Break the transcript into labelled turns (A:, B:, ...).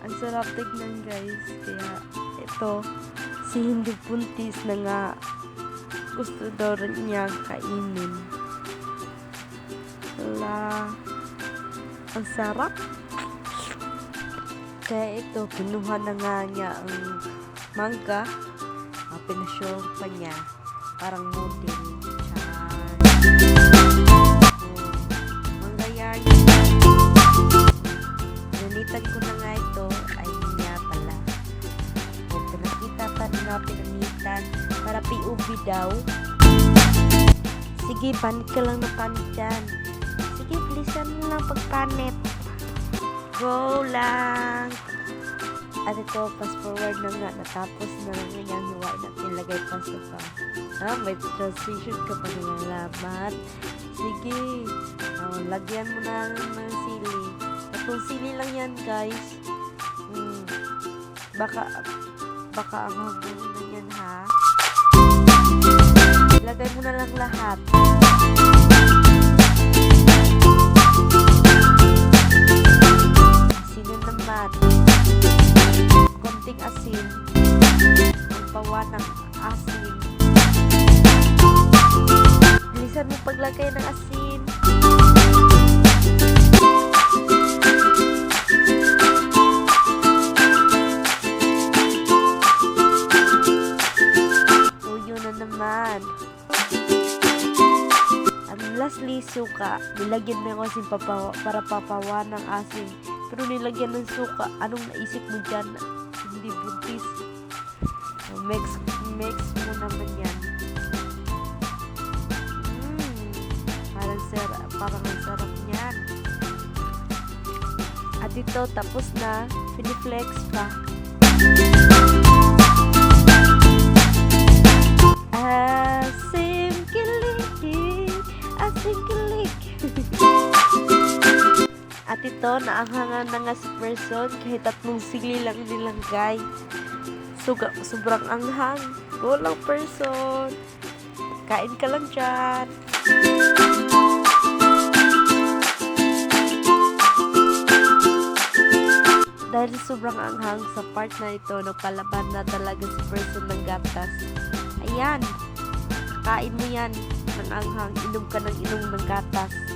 A: Ang sarap tignan guys. Kaya ito, si Hindi Puntis na nga gusto daw rin niya kainin. Wala. Ang sarap. Kaya ito, kinuha na nga niya ang mangga. Pinashow pa niya. Parang model. Pa na pinanitan. Para POV daw. Sige, panit ka lang na panit dyan. Sige, bilisan mo lang pagpanit. Go lang! At ito, fast forward na nga. Natapos na lang nga yung hiwain at nilagay pa sa pa. Ah, may transition ka pa nilalaman. Sige. Oh, lagyan mo na ng sili. Itong sili lang yan, guys. Hmm. Baka, baka ang hanggang na yan, ha? Ilagay mo na lang lahat. Asin na naman. Konting asin. Ang pawa ng asin. Bilisan mo paglagay ng asin. Naman. Ang lastly, suka. Nilagyan ko asin papawa, para papawa ng asin. Pero nilagyan ng suka. Anong naisip mo dyan? Hindi buntis. Mix, mix mo naman yan. Mm, parang, sarap, parang ang sarap niyan. At ito, tapos na. Piniflex pa. At ito, naanghangan na nga si person kahit tatlong sili lang nilagay. Suga, sobrang anghang. Go lang person. Kain ka lang dyan. Dahil sobrang anghang sa part na ito, nagpalaban na talaga si person ng gatas. Ayan, kain mo yan ng anghang. Inom ka ng inom ng gatas.